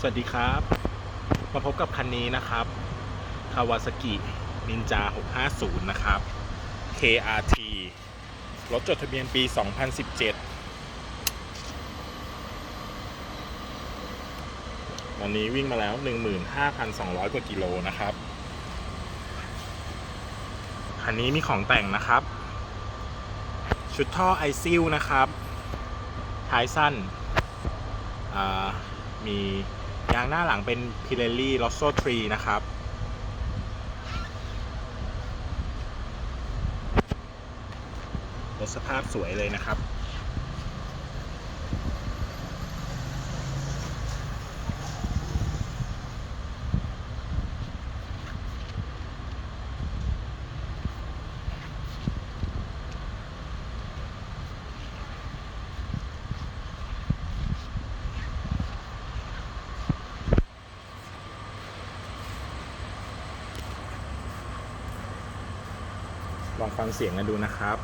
สวัสดีครับ มาพบกับคันนี้นะครับ Kawasaki Ninja 650 นะครับ KRT รถจดทะเบียนปี 2017 วันนี้วิ่งมาแล้ว 15,200 กว่ากิโลนะครับ คันนี้มีของแต่งนะครับ ชุดท่อไอซิลนะครับ ท้ายสั้นมี ยางหน้าหลังเป็น Pirelli Rosso 3 นะครับ รถสภาพสวยเลยนะครับ ลองฟังเสียงกันดูนะครับ